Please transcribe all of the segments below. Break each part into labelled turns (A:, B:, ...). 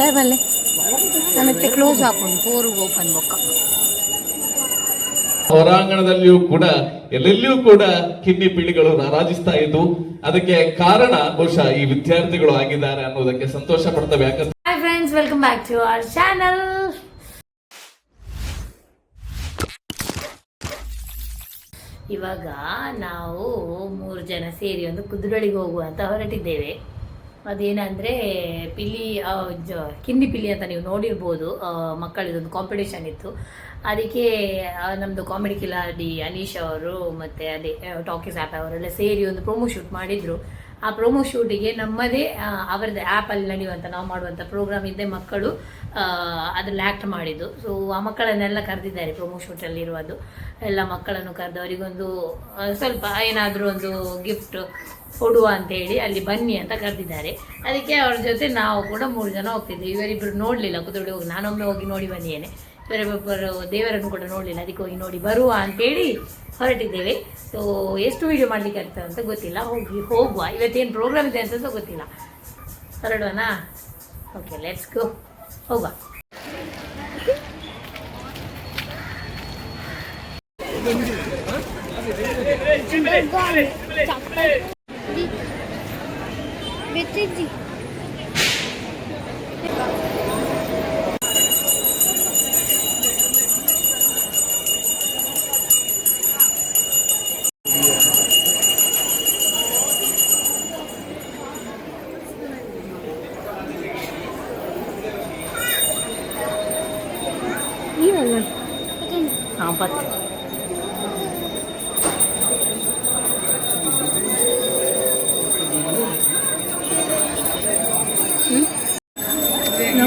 A: ಲೈವಲ್ಲೇ ಮತ್ತೆ ಕ್ಲೋಸ್ ಹಾಕೊಂಡು four open ಬೊಕ್ಕ.
B: ಹೊರಾಂಗಣದಲ್ಲಿಯೂ ಕೂಡ ಎಲ್ಲೆಲ್ಲಿಯೂ ಕೂಡ ಕಿನ್ನಿ ಪಿಳಿಗಳು ರಾರಾಜಿಸ್ತಾ ಇದ್ದು ಅದಕ್ಕೆ ಕಾರಣ ಬಹುಶಃ ಈ ವಿದ್ಯಾರ್ಥಿಗಳು ಆಗಿದ್ದಾರೆ ಅನ್ನೋದಕ್ಕೆ ಸಂತೋಷ ಪಡ್ತವೆ. ಯಾಕಂದ್ರೆ
A: hi friends welcome back to our channel ಇವಾಗ ನಾವು ಮೂರು ಜನ ಸೇರಿ ಒಂದು ಕುದುರಳಿಗೆ ಹೋಗುವ ಅಂತ ಹೊರಟಿದ್ದೇವೆ. ಅದೇನಂದರೆ ಪಿಲಿ ಕಿಂದಿ ಪಿಲಿ ಅಂತ ನೀವು ನೋಡಿರ್ಬೋದು. ಮಕ್ಕಳಿದೊಂದು ಕಾಂಪಿಟೇಷನ್ ಇತ್ತು. ಅದಕ್ಕೆ ನಮ್ಮದು ಕಾಮಿಡಿ ಕಿಲಾಡಿ ಅನೀಶ್ ಅವರು ಮತ್ತು ಅದೇ ಟಾಕೀಸ್ ಆ್ಯಪ್ ಅವರೆಲ್ಲ ಸೇರಿ ಒಂದು ಪ್ರೊಮೋ ಶೂಟ್ ಮಾಡಿದರು. ಆ ಪ್ರೊಮೋ ಶೂಟಿಗೆ ನಮ್ಮದೇ ಅವರದ್ದು ಆ್ಯಪಲ್ಲಿ ನಡೆಯುವಂಥ ನಾವು ಮಾಡುವಂಥ ಪ್ರೋಗ್ರಾಮ್ ಇದ್ದೆ ಮಕ್ಕಳು ಅದ್ರಲ್ಲಿ ಆ್ಯಕ್ಟ್ ಮಾಡಿದ್ದು. ಸೊ ಆ ಮಕ್ಕಳನ್ನೆಲ್ಲ ಕರೆದಿದ್ದಾರೆ ಪ್ರೊಮೋ ಶೂಟಲ್ಲಿರುವುದು ಎಲ್ಲ ಮಕ್ಕಳನ್ನು ಕರೆದು, ಅವರಿಗೊಂದು ಸ್ವಲ್ಪ ಏನಾದರೂ ಒಂದು ಗಿಫ್ಟ್ ಕೊಡುವ ಅಂತೇಳಿ ಅಲ್ಲಿ ಬನ್ನಿ ಅಂತ ಕರೆದಿದ್ದಾರೆ ಅದಕ್ಕೆ ಅವ್ರ ಜೊತೆ ನಾವು ಕೂಡ ಮೂರು ಜನ ಹೋಗ್ತಿದ್ವಿ ಇವರಿಬ್ಬರು ನೋಡಲಿಲ್ಲ ಕುದುರೆ ಹೋಗಿ ನಾನೊಮ್ಮೆ ಹೋಗಿ ನೋಡಿ ಬಂದಿದ್ದೇನೆ ಇವರಿಬ್ಬರು ದೇವರನ್ನು ಕೂಡ ನೋಡಲಿಲ್ಲ ಅದಕ್ಕೆ ಹೋಗಿ ನೋಡಿ ಬರುವ ಅಂತೇಳಿ ಹೊರಟಿದ್ದೇವೆ ಸೊ ಎಷ್ಟು ವಿಡಿಯೋ ಮಾಡಲಿಕ್ಕೆ ಆಗ್ತದೆ ಅಂತ ಗೊತ್ತಿಲ್ಲ ಹೋಗಿ ಹೋಗುವ ಇವತ್ತೇನು ಪ್ರೋಗ್ರಾಮ್ ಇದೆ ಅಂತ ಗೊತ್ತಿಲ್ಲ ಹೊರಡುವನಾ ಓಕೆ ಲೆಟ್ಸ್ ಗೋ ಹೋಗುವ Добрый день.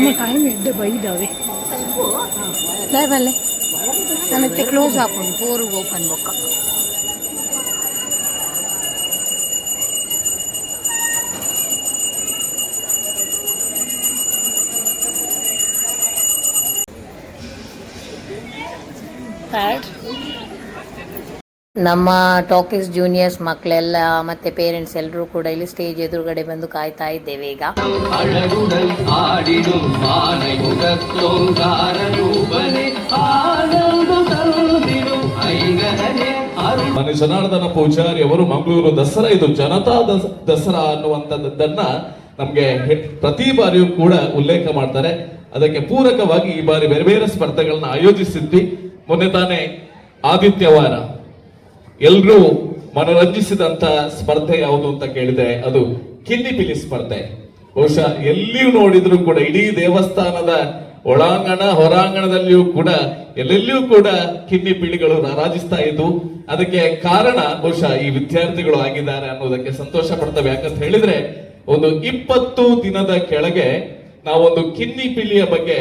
A: ನಮ್ಮ ಟೈಮ್ ಎಡ್ಡ ಬೈದಾವೆ ಲೈವಲ್ಲೇ ಮತ್ತೆ ಕ್ಲೋಸ್ ಹಾಕೊಂಡು ಫೋರ್ ಓಪನ್ ಬೊಕ್ಕ ನಮ್ಮ ಟಾಕಿಸ್ ಜೂನಿಯರ್ಸ್ ಮಕ್ಕಳೆಲ್ಲ ಮತ್ತೆ ಪೇರೆಂಟ್ಸ್ ಎಲ್ಲರೂ ಕೂಡ ಇಲ್ಲಿ ಸ್ಟೇಜ್ ಎದುರುಗಡೆ ಬಂದು ಕಾಯ್ತಾ ಇದ್ದೇವೆ ಈಗ.
B: ಮನೆ ಜನಾರ್ದನ ಪೂಜಾರಿ ಅವರು ಮಂಗಳೂರು ದಸರಾ ಇದು ಜನತಾ ದಸರಾ ಅನ್ನುವಂಥದ್ದನ್ನ ನಮಗೆ ಪ್ರತಿ ಬಾರಿಯೂ ಕೂಡ ಉಲ್ಲೇಖ ಮಾಡ್ತಾರೆ. ಅದಕ್ಕೆ ಪೂರಕವಾಗಿ ಈ ಬಾರಿ ಬೇರೆ ಬೇರೆ ಸ್ಪರ್ಧೆಗಳನ್ನ ಆಯೋಜಿಸಿದ್ವಿ. ಮೊನ್ನೆ ತಾನೇ ಆದಿತ್ಯವಾರ. ಎಲ್ರೂ ಮನರಂಜಿಸಿದಂತ ಸ್ಪರ್ಧೆ ಯಾವುದು ಅಂತ ಕೇಳಿದ್ರೆ ಅದು ಕಿನ್ನಿ ಪಿಲಿ ಸ್ಪರ್ಧೆ. ಬಹುಶಃ ಎಲ್ಲಿಯೂ ನೋಡಿದ್ರು ಕೂಡ, ಇಡೀ ದೇವಸ್ಥಾನದ ಒಳಾಂಗಣ, ಹೊರಾಂಗಣದಲ್ಲಿಯೂ ಕೂಡ, ಎಲ್ಲೆಲ್ಲಿಯೂ ಕೂಡ ಕಿನ್ನಿ ಪಿಳಿಗಳು ರಾರಾಜಿಸ್ತಾ ಇದ್ದು, ಅದಕ್ಕೆ ಕಾರಣ ಬಹುಶಃ ಈ ವಿದ್ಯಾರ್ಥಿಗಳು ಆಗಿದ್ದಾರೆ ಅನ್ನೋದಕ್ಕೆ ಸಂತೋಷ ಪಡ್ತವೆ. ಯಾಕಂತ ಹೇಳಿದ್ರೆ, ಒಂದು ಇಪ್ಪತ್ತು ದಿನದ ಕೆಳಗೆ ನಾವೊಂದು ಕಿನ್ನಿ ಪಿಳಿಯ ಬಗ್ಗೆ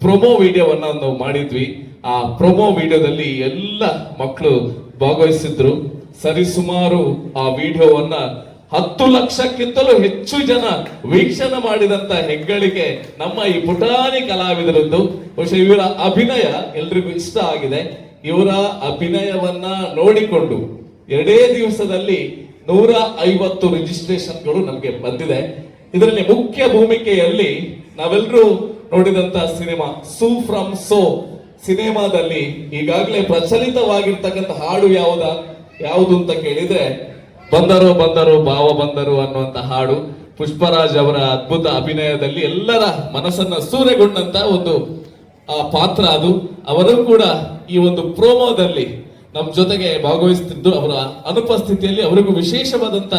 B: ಪ್ರೊಮೋ ವಿಡಿಯೋವನ್ನ ಒಂದು ಮಾಡಿದ್ವಿ. ಆ ಪ್ರೊಮೋ ವಿಡಿಯೋದಲ್ಲಿ ಎಲ್ಲ ಮಕ್ಕಳು ಭಾಗವಹಿಸಿದ್ರು. ಸರಿಸುಮಾರು ಆ ವಿಡಿಯೋವನ್ನ ಹತ್ತು ಲಕ್ಷಕ್ಕಿಂತಲೂ ಹೆಚ್ಚು ಜನ ವೀಕ್ಷಣೆ ಮಾಡಿದಂತ ಹೆಗ್ಗಳಿಕೆ ನಮ್ಮ ಈ ಪುಟಾಣಿ ಕಲಾವಿದರದ್ದು. ಬಹುಶಃ ಇವರ ಅಭಿನಯ ಎಲ್ರಿಗೂ ಇಷ್ಟ ಆಗಿದೆ. ಇವರ ಅಭಿನಯವನ್ನ ನೋಡಿಕೊಂಡು ಎರಡೇ ದಿವಸದಲ್ಲಿ ನೂರ ಐವತ್ತು ರಿಜಿಸ್ಟ್ರೇಷನ್ಗಳು ನಮಗೆ ಬಂದಿದೆ. ಇದರಲ್ಲಿ ಮುಖ್ಯ ಭೂಮಿಕೆಯಲ್ಲಿ ನಾವೆಲ್ಲರೂ ನೋಡಿದಂತ ಸಿನಿಮಾ ಸೂ ಫ್ರಮ್ ಸೋ. ಸಿನಿಮಾದಲ್ಲಿ ಈಗಾಗಲೇ ಪ್ರಚಲಿತವಾಗಿರ್ತಕ್ಕಂಥ ಹಾಡು ಯಾವುದ? ಯಾವುದು ಅಂತ ಕೇಳಿದ್ರೆ, ಬಂದರು ಬಂದರು, ಭಾವ ಬಂದರು ಅನ್ನುವಂತ ಹಾಡು ಪುಷ್ಪರಾಜ್ ಅವರ ಅದ್ಭುತ ಅಭಿನಯದಲ್ಲಿ ಎಲ್ಲರ ಮನಸ್ಸನ್ನ ಸೂರೆಗೊಂಡಂತ ಒಂದು, ಆ, ಪಾತ್ರ ಅದು. ಅವರು ಕೂಡ ಈ ಒಂದು ಪ್ರೋಮೋದಲ್ಲಿ ನಮ್ಮ ಜೊತೆಗೆ ಭಾಗವಹಿಸುತ್ತಿದ್ದು ಅವರ ಅನುಪಸ್ಥಿತಿಯಲ್ಲಿ ಅವರಿಗೂ ವಿಶೇಷವಾದಂತ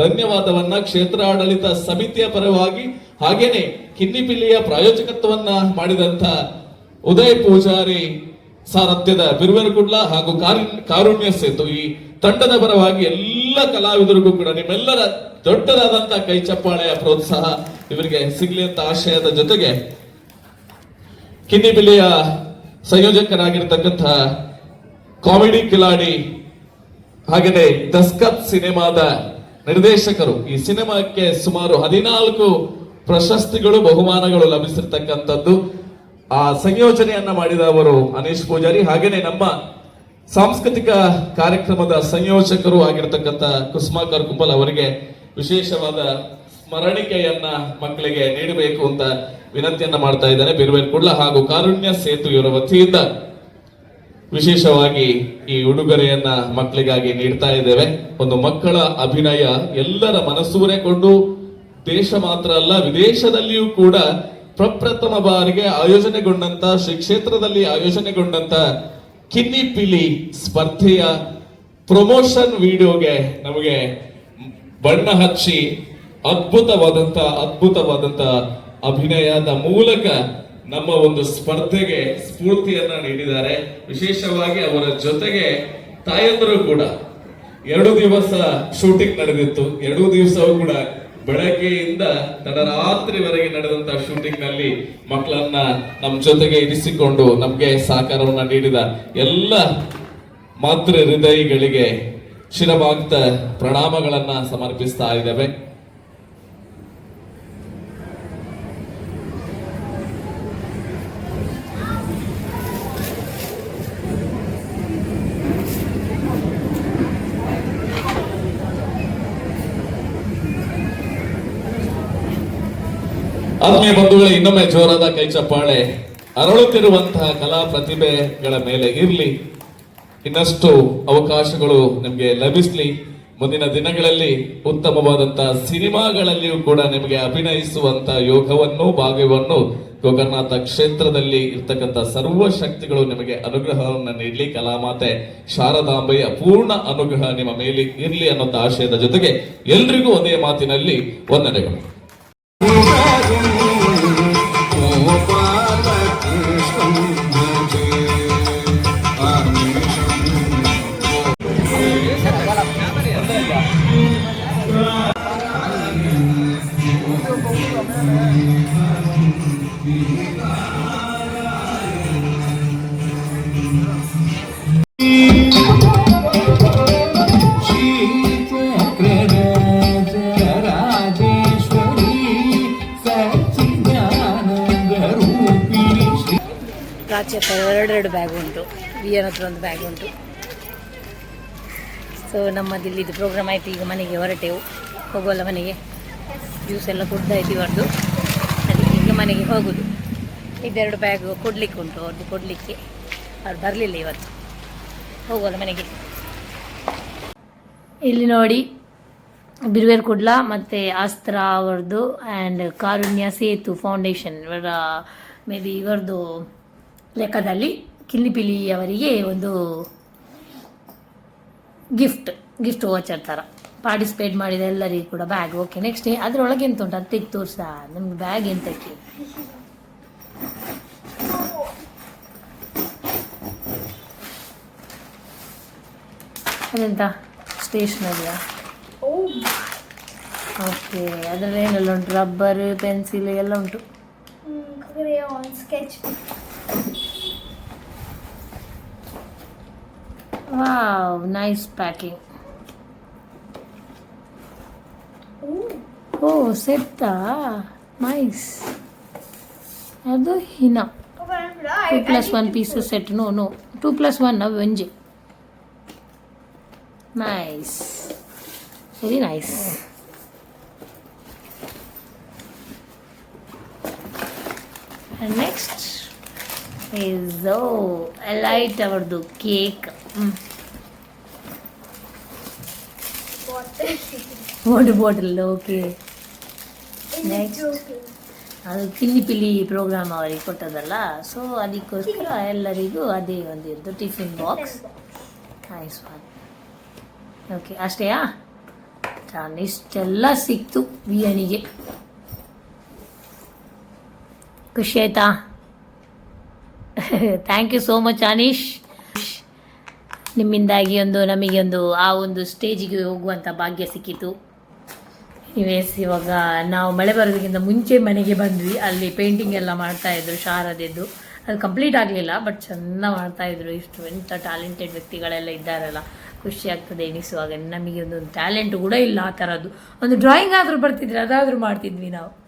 B: ಧನ್ಯವಾದವನ್ನ ಕ್ಷೇತ್ರ ಆಡಳಿತ ಸಮಿತಿಯ ಪರವಾಗಿ ಹಾಗೇನೆ ಕಿನ್ನಿಪಿಲ್ಲಿಯ ಪ್ರಾಯೋಜಕತ್ವವನ್ನ ಮಾಡಿದಂತ ಉದಯ್ ಪೂಜಾರಿ ಸಾರಥ್ಯದ ಬಿರುವೆರಗುಡ್ಲ ಹಾಗೂ ಕಾರುಣ್- ಕಾರುಣ್ಯ ಸೇತು ಈ ತಂಡದ ಪರವಾಗಿ ಎಲ್ಲ ಕಲಾವಿದರಿಗೂ ಕೂಡ ನಿಮ್ಮೆಲ್ಲರ ದೊಡ್ಡದಾದಂತಹ ಕೈ ಚಪ್ಪಾಳೆಯ ಪ್ರೋತ್ಸಾಹ ಇವರಿಗೆ ಸಿಗ್ಲಿ ಅಂತ ಆಶಯದ ಜೊತೆಗೆ ಕಿನ್ನಿಬಿಲಿಯ ಸಂಯೋಜಕರಾಗಿರ್ತಕ್ಕಂಥ ಕಾಮಿಡಿ ಕಿಲಾಡಿ ಹಾಗೆಯೇ ದಸ್ಕತ್ ಸಿನಿಮಾದ ನಿರ್ದೇಶಕರು. ಈ ಸಿನಿಮಾಕ್ಕೆ ಸುಮಾರು ಹದಿನಾಲ್ಕು ಪ್ರಶಸ್ತಿಗಳು, ಬಹುಮಾನಗಳು ಲಭಿಸಿರ್ತಕ್ಕಂಥದ್ದು. ಆ ಸಂಯೋಜನೆಯನ್ನ ಮಾಡಿದವರು ಅನೀಶ್ ಪೂಜಾರಿ ಹಾಗೇನೆ ನಮ್ಮ ಸಾಂಸ್ಕೃತಿಕ ಕಾರ್ಯಕ್ರಮದ ಸಂಯೋಜಕರು ಆಗಿರ್ತಕ್ಕಂಥ ಕುಸುಮಾಕರ್ ಕುಂಬಲ್ ಅವರಿಗೆ ವಿಶೇಷವಾದ ಸ್ಮರಣಿಕೆಯನ್ನ ಮಕ್ಕಳಿಗೆ ನೀಡಬೇಕು ಅಂತ ವಿನಂತಿಯನ್ನ ಮಾಡ್ತಾ ಇದ್ದಾರೆ ಬಿರುವೇನ್ ಕುಡ್ಲ ಹಾಗೂ ಕಾರುಣ್ಯ ಸೇತು ಇವರ ವತಿಯಿಂದ ವಿಶೇಷವಾಗಿ ಈ ಉಡುಗೊರೆಯನ್ನ ಮಕ್ಕಳಿಗಾಗಿ ನೀಡ್ತಾ ಇದ್ದೇವೆ. ಒಂದು ಮಕ್ಕಳ ಅಭಿನಯ ಎಲ್ಲರ ಮನಸ್ಸೂರೆಕೊಂಡು ದೇಶ ಮಾತ್ರ ಅಲ್ಲ, ವಿದೇಶದಲ್ಲಿಯೂ ಕೂಡ ಪ್ರಪ್ರಥಮ ಬಾರಿಗೆ ಆಯೋಜನೆಗೊಂಡಂತ, ಶ್ರೀ ಕ್ಷೇತ್ರದಲ್ಲಿ ಆಯೋಜನೆಗೊಂಡಂತ ಕಿನ್ನಿ ಪಿಲಿ ಸ್ಪರ್ಧೆಯ ಪ್ರಮೋಷನ್ ವಿಡಿಯೋಗೆ ನಮಗೆ ಬಣ್ಣ ಹಚ್ಚಿ ಅದ್ಭುತವಾದಂತ ಅದ್ಭುತವಾದಂತ ಅಭಿನಯದ ಮೂಲಕ ನಮ್ಮ ಒಂದು ಸ್ಪರ್ಧೆಗೆ ಸ್ಫೂರ್ತಿಯನ್ನ ನೀಡಿದ್ದಾರೆ. ವಿಶೇಷವಾಗಿ ಅವರ ಜೊತೆಗೆ ತಾಯಂದರು ಕೂಡ. ಎರಡು ದಿವಸ ಶೂಟಿಂಗ್ ನಡೆದಿತ್ತು. ಎರಡು ದಿವಸವೂ ಕೂಡ ಬೆಳಗ್ಗೆಯಿಂದ ತಡರಾತ್ರಿವರೆಗೆ ನಡೆದಂತಹ ಶೂಟಿಂಗ್ನಲ್ಲಿ ಮಕ್ಕಳನ್ನ ನಮ್ಮ ಜೊತೆಗೆ ಇರಿಸಿಕೊಂಡು ನಮ್ಗೆ ಸಹಕಾರವನ್ನ ನೀಡಿದ ಎಲ್ಲ ಮಾತೃ ಹೃದಯಗಳಿಗೆ ಶಿರಭಾಕ್ತ ಪ್ರಣಾಮಗಳನ್ನ ಸಮರ್ಪಿಸ್ತಾ ಇದ್ದೇವೆ. ಆತ್ಮೀಯ ಬಂಧುಗಳೇ, ಇನ್ನೊಮ್ಮೆ ಜೋರಾದ ಕೈ ಚಪ್ಪಾಳೆ ಅರಳುತ್ತಿರುವಂತಹ ಕಲಾ ಪ್ರತಿಭೆಗಳ ಮೇಲೆ ಇರಲಿ. ಇನ್ನಷ್ಟು ಅವಕಾಶಗಳು ನಿಮಗೆ ಲಭಿಸಲಿ. ಮುಂದಿನ ದಿನಗಳಲ್ಲಿ ಉತ್ತಮವಾದಂತಹ ಸಿನಿಮಾಗಳಲ್ಲಿಯೂ ಕೂಡ ನಿಮಗೆ ಅಭಿನಯಿಸುವಂತಹ ಯೋಗವನ್ನು, ಭಾಗ್ಯವನ್ನು ಗೋಕರ್ನಾಥ ಕ್ಷೇತ್ರದಲ್ಲಿ ಇರ್ತಕ್ಕಂಥ ಸರ್ವ ಶಕ್ತಿಗಳು ನಿಮಗೆ ಅನುಗ್ರಹವನ್ನು ನೀಡಲಿ. ಕಲಾಮಾತೆ ಶಾರದಾಂಬೆಯ ಪೂರ್ಣ ಅನುಗ್ರಹ ನಿಮ್ಮ ಮೇಲೆ ಇರಲಿ ಅನ್ನೋಂಥ ಆಶಯದ ಜೊತೆಗೆ ಎಲ್ರಿಗೂ ಒಂದೇ ಮಾತಿನಲ್ಲಿ ವಂದನೆಗಳು.
C: Thank
A: you. ಹತ್ರ ಎರಡೆರಡು ಬ್ಯಾಗ್ ಉಂಟು. ವಿಯನ್ ಹತ್ರ ಒಂದು ಬ್ಯಾಗ್ ಉಂಟು. ಸೊ ನಮ್ಮದಿಲ್ಲಿ ಇದು ಪ್ರೋಗ್ರಾಮ್ ಆಯಿತು. ಈಗ ಮನೆಗೆ ಹೊರಟೆವು. ಹೋಗೋಲ್ಲ ಮನೆಗೆ? ಜ್ಯೂಸ್ ಎಲ್ಲ ಕುಡ್ದಾಯ್ತು ಅವ್ರದ್ದು ಅದಕ್ಕೆ ಈಗ ಮನೆಗೆ ಹೋಗೋದು. ಇದೆರಡು ಬ್ಯಾಗ್ ಕೊಡ್ಲಿಕ್ಕೆ ಉಂಟು ಅವ್ರದ್ದು ಕೊಡಲಿಕ್ಕೆ. ಅವ್ರು ಬರಲಿಲ್ಲ ಇವತ್ತು. ಹೋಗೋಲ್ಲ ಮನೆಗೆ? ಇಲ್ಲಿ ನೋಡಿ, ಬಿರುವೇರ್ ಕುಡ್ಲ ಮತ್ತು ಆಸ್ತ್ರ ಅವ್ರದ್ದು ಆ್ಯಂಡ್ ಕಾರುಣ್ಯ ಸೇತು ಫೌಂಡೇಶನ್ ಇವರ ಮೇ ಬಿ ಇವರದ್ದು ಲೆಕ್ಕದಲ್ಲಿ ಕಿಲ್ಲಿಪಿಲಿ ಅವರಿಗೆ ಒಂದು ಗಿಫ್ಟ್ ಗಿಫ್ಟ್ ವಾಚರ್ ಥರ ಪಾರ್ಟಿಸಿಪೇಟ್ ಮಾಡಿದ ಎಲ್ಲರಿಗೂ ಕೂಡ ಬ್ಯಾಗ್ ಓಕೆ ನೆಕ್ಸ್ಟ್ ಅದರೊಳಗೆ ಎಂತ ಉಂಟು? ಅದು ತೆಗೆದು ತೋರ್ಸ. ನಿಮ್ಗೆ ಬ್ಯಾಗ್ ಎಂತಕ್ಕೆ ಅದೆಂತ? ಸ್ಟೇಷನರಿಯಾ ಓಕೆ ಅದರಲ್ಲಿ ಏನೆಲ್ಲ ಉಂಟು? ರಬ್ಬರ್ ಪೆನ್ಸಿಲ್ ಎಲ್ಲ ಉಂಟು.
D: Crayon sketch
A: wow nice packing oh ಸೆಟ್ಟಾ nice ಅದು ಹಿನ two plus one piece set no no two plus one ಒಂಜೆ nice very nice And next light oh, elite ಅವರದು cake water bottle okay next ಅದು ಪಿಲ್ಲಿ ಪಿಲ್ಲಿ program ಅವರಿಗೆ ಕೊಟ್ಟದಲ್ಲ so ಅದಕ್ಕೋಸ್ಕರ ಎಲ್ಲರಿಗೂ ಅದೇ ಒಂದು ಒಂದಿದ್ದು tiffin box nice one okay ಅಷ್ಟೇಯಾ? ಚಾನ್ ಇಷ್ಟೆಲ್ಲ ಸಿಕ್ತು ವಿಯನಿಗೆ ಖುಷಿ ಆಯ್ತಾ? Thank you so much Anish ನಿಮ್ಮಿಂದಾಗಿ ಒಂದು ನಮಗೆ ಒಂದು ಆ ಒಂದು ಸ್ಟೇಜಿಗೆ ಹೋಗುವಂಥ ಭಾಗ್ಯ ಸಿಕ್ಕಿತು. ನೀವೇಸ್ ಇವಾಗ ನಾವು ಮಳೆ ಬರೋದಕ್ಕಿಂತ ಮುಂಚೆ ಮನೆಗೆ ಬಂದ್ವಿ. ಅಲ್ಲಿ ಪೇಂಟಿಂಗ್ ಎಲ್ಲ ಮಾಡ್ತಾ ಇದ್ರು ಶಾರದೆದ್ದು. ಅದು ಕಂಪ್ಲೀಟ್ ಆಗಲಿಲ್ಲ ಬಟ್ ಚೆಂದ ಮಾಡ್ತಾ ಇದ್ರು. ಇಷ್ಟು ಎಂಥ ಟ್ಯಾಲೆಂಟೆಡ್ ವ್ಯಕ್ತಿಗಳೆಲ್ಲ ಇದ್ದಾರಲ್ಲ. ಖುಷಿ ಆಗ್ತದೆ ಎಣಿಸುವಾಗ ನಮಗೆ ಒಂದು ಟ್ಯಾಲೆಂಟ್ ಕೂಡ ಇಲ್ಲ ಆ ಥರದ್ದು. ಒಂದು ಡ್ರಾಯಿಂಗ್ ಆದರೂ ಬರ್ತಿದ್ರೆ ಅದಾದರೂ ಮಾಡ್ತಿದ್ವಿ ನಾವು.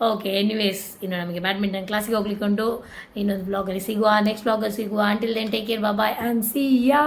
A: ಓಕೆ ಎನಿವೇಸ್ ಇನ್ನು ನಮಗೆ ಬ್ಯಾಡ್ಮಿಂಟನ್ ಕ್ಲಾಸಿಗೆ ಹೋಗ್ಲಿಕ್ಕೆ ಉಂಟು. ಇನ್ನೊಂದು ಬ್ಲಾಗಲ್ಲಿ ಸಿಗುವ ನೆಕ್ಸ್ಟ್ ಬ್ಲಾಗಲ್ಲಿ ಸಿಗುವ. Until then take care bye and see ya